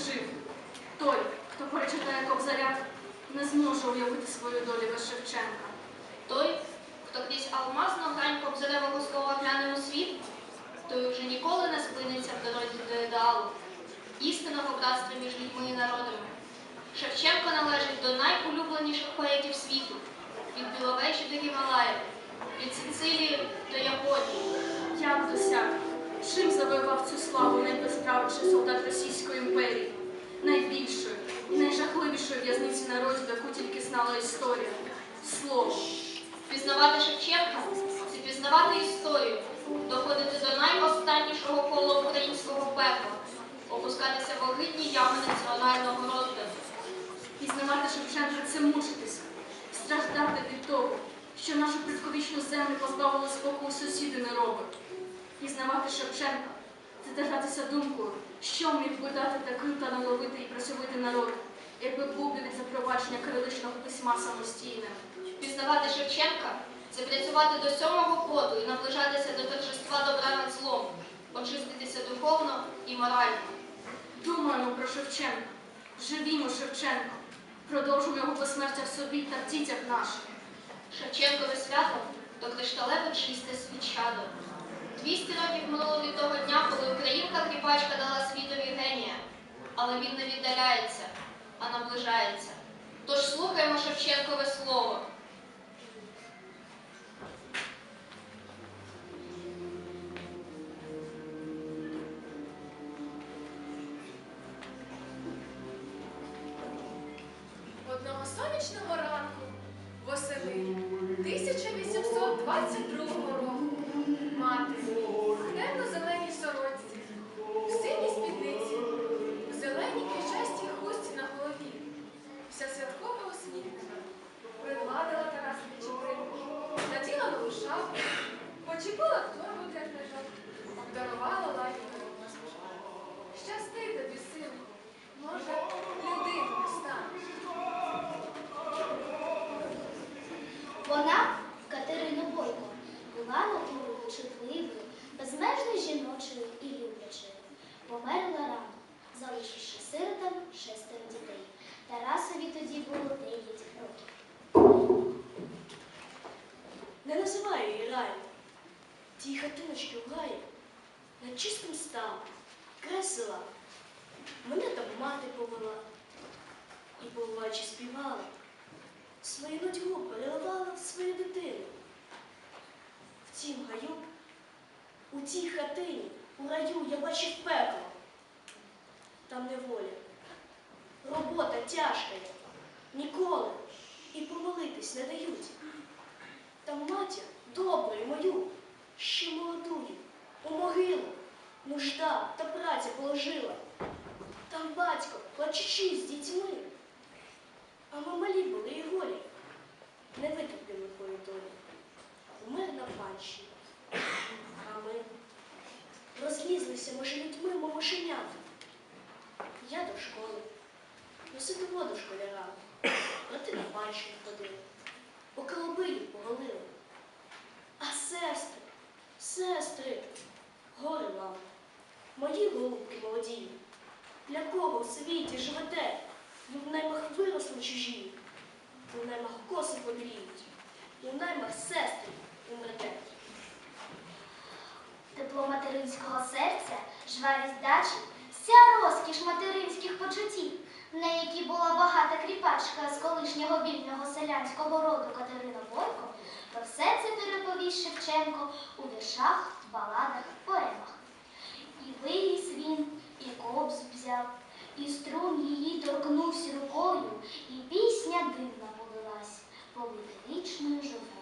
жив. Той, хто перечитає кобзаря, не зможе уявити свою долю без Шевченка. Той, хто крізь алмазну грань кобзаревого слова гляне у світ, той уже ніколи не спиниться в дорозі до ідеалу, істинного братства між людьми і народами. Шевченко належить до найулюбленіших поетів світу, від Біловежі до Гімалаїв, від Сицилії до Японії. Як досяг? Чим завоював цю славу найбезправніший солдат Російської імперії? Найбільшою і найжахливішою в'язниці народів, яку тільки знала історія. Слово. Пізнавати Шевченка це пізнавати історію, доходити до найостаннішого кола українського пекла, опускатися в огидні ями національного розгляду. Пізнавати Шевченка це мучитися, страждати від того, що нашу предковічну землю позбавили спокою сусіди не робить. Пізнавати Шевченка це держатися думкою, що міг би дати такий талановитий і працьовитий народ, якби був від запровадження кириличного письма самостійним. Пізнавати Шевченка це працювати до сьомого поту і наближатися до торжества добра над злом, очиститися духовно і морально. Думаємо про Шевченка, живімо Шевченка, продовжуємо його посмертя в собі та в дітях наших. Шевченкове свято то кришталеве чисте свічадо. 200 років минуло від того дня, коли українка кріпачка дала світові генія. Але він не віддаляється, а наближається. Тож слухаємо Шевченкове слово. Одного сонячного ранку восени 1822 року мати Не називай її раю. Хатиночки в гаї над чистим ставом, край. Мене там мати повела і бувачі співала. Свою нудьгу переливала в свою дитину. В тім гаю, у тій хатині, у раю я бачив пекло. Там неволя, робота тяжка, ніколи і помолитись не дають. Там матір доброю мою, ще молодую, у могилу нужда та праця положила. Там батько, плачучи з дітьми, а ми малі були і голі, не витерпіли твої долі. Умер на панщині, а ми розлізлися, може, людьми, мов мишенята. Я до школи, носити воду школярам, брати на панщину ходили по колобилю поголили. Сестри, сестри, горе вам, мої голубки молоді, для кого в світі живете? Ви в наймах виросли чужі, у наймах коси побіліють, у наймах сестри умрете. Тепло материнського серця, жвавість дачі, вся розкіш материнських почуттів, на які була багата кріпачка з колишнього вільного селянського роду Катерина Бойко, про все це переповість Шевченко у віршах, баладах, поемах. І виріс він, і кобз взяв, і струн її торкнувся рукою, і пісня дивна полилась, повита вічною живою.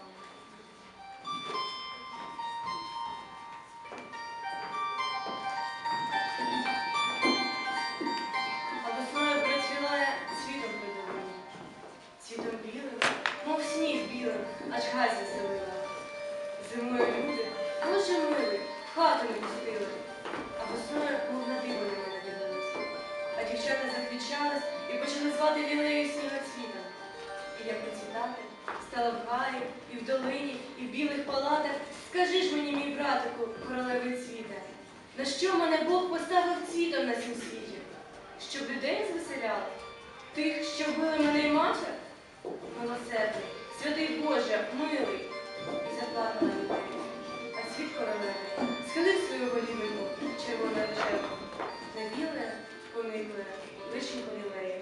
Звати лілею снігоцвітом. І я процвітати стала в гаї, і в долині, і в білих палатах. Скажи ж мені, мій братику, королеви цвіта, на що мене Бог поставив цвітом на цім світі? щоб людей звеселяли? Тих, що вбили мене й матір? Милосердний, святий Боже, милий. І заплакала любов. А світ королеви схилив свою голівину червоною черву. На біле, поникле, лишенько лілеє.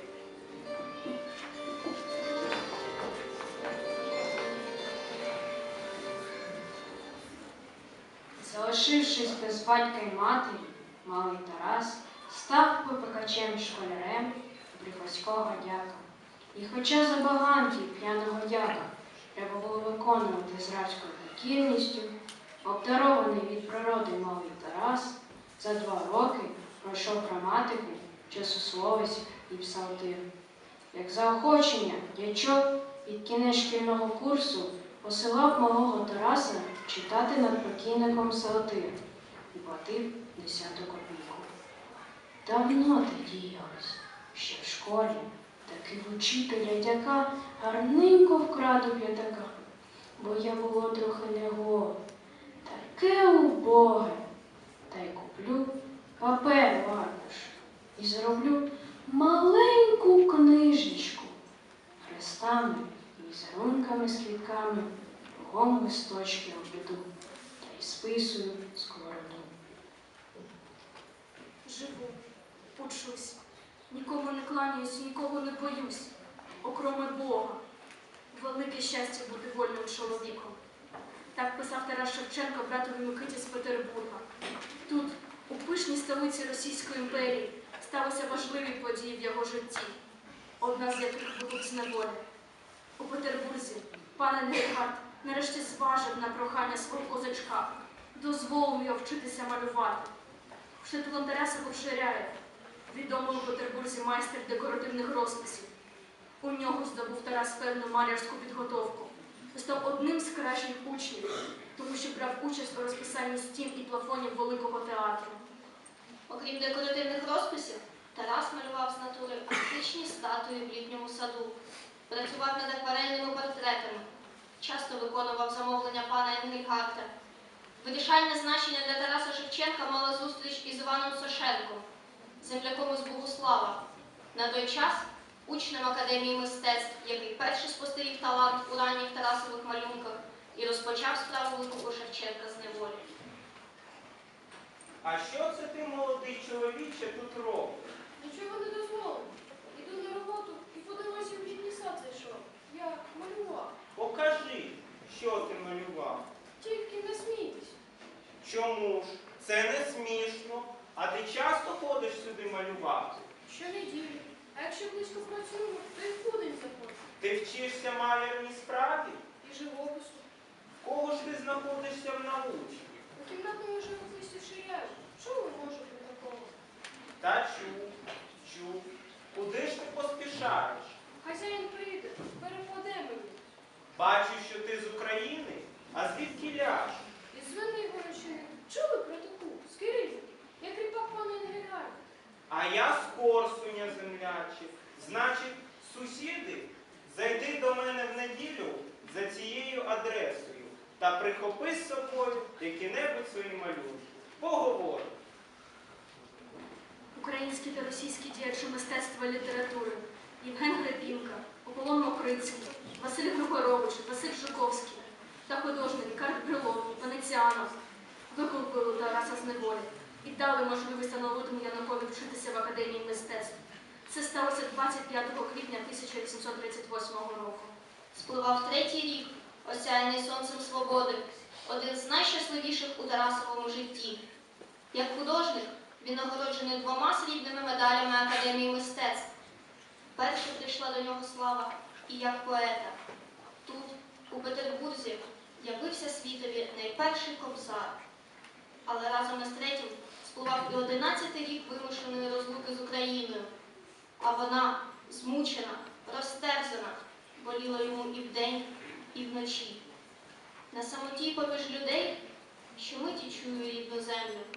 Залишившись без батька й матері, малий Тарас став попекачем школярем приходського дяка. І хоча забаганки п'яного дяка треба було виконувати з рабською покірністю, обдарований від природи малий Тарас за два роки пройшов граматику, часословець і псалтир. Як заохочення, дячок під кінець шкільного курсу посилав малого Тараса читати над покійником Салтир і платив десяту копійку. Давно те діялось, ще в школі. Таки в учителя дяка гарненько вкраду п'ятака, бо я було трохи не го, таке убоге, та й куплю папер варниш і зроблю маленьку книжечку хрестами візерунками з квітками, кругом листочки обведу та й списую сковороду. Живу, учусь, нікому не кланяюсь, нікого не боюсь, окроме Бога. Велике щастя бути вольним чоловіком. Так писав Тарас Шевченко братові Микиті з Петербурга. Тут, у пишній столиці Російської імперії, сталися важливі події в його житті, одна з яких з неволі. У Петербурзі пан Енгельгард нарешті зважив на прохання свого козачка, дозволив його вчитися малювати. Вчителем Тараса був Ширяєв, відомий у Петербурзі майстер декоративних розписів. У нього здобув Тарас певну малярську підготовку. Став одним з кращих учнів, тому що брав участь у розписанні стін і плафонів Великого театру. Окрім декоративних розписів, Тарас малював з натури античні статуї в літньому саду, працював над акварельними портретами, часто виконував замовлення пана Енгельгарта. Вирішальне значення для Тараса Шевченка мала зустріч із Іваном Сошенком, земляком із Богослава. На той час учнем Академії мистецтв, який перший спостеріг талант у ранніх Тарасових малюнках і розпочав справу викупу Шевченка з неволі. А що це ти, молодий чоловіче, тут робиш? Нічого не дозволено. Іду на роботу і по дорозі в літній сад зайшов. Я малював. Покажи, що ти малював. Тільки не смійтесь. Чому ж? Це не смішно. А ти часто ходиш сюди малювати? Щонеділі. А якщо близько працюємо, то й в будень заходжу. Ти вчишся малярній справі? І живопису. Кого ж ти знаходишся в науці? У кімнатному живописі ширяю. Що ви можете такого? Та чув, чув. Куди ж ти поспішаєш? Хазяїн прийде, перекладе мені. Бачу, що ти з України, а звідки ляж? Із Звенигородщини Горощини. Чули про таку? З Кирилівки. Я кріпак пана Інгельгарда. А я з Корсуня землячі. Значить, сусіди, зайди до мене в неділю за цією адресою та прихопи з собою які-небудь свої малюнки. Поговоримо. Українські та російські діячі мистецтва і літератури Євген Гребінка, Ополон Мокрицький, Василь Григорович, Василь Жуковський та художник Карл Брилов, Венеціанов викупили Тараса з неволі і дали можливість Становитому Янакові вчитися в Академії мистецтв. Це сталося 25 квітня 1838 року. Спливав третій рік, осяяний сонцем свободи, один з найщасливіших у Тарасовому житті. Як художник він нагороджений двома срібними медалями Академії мистецтв. Перше прийшла до нього слава і як поета. Тут, у Петербурзі, явився світові найперший кобзар. Але разом із третім спливав і одинадцятий рік вимушеної розлуки з Україною. А вона, змучена, розтерзана, боліла йому і вдень, і вночі. На самоті поміж людей, що миті чую рідну землю,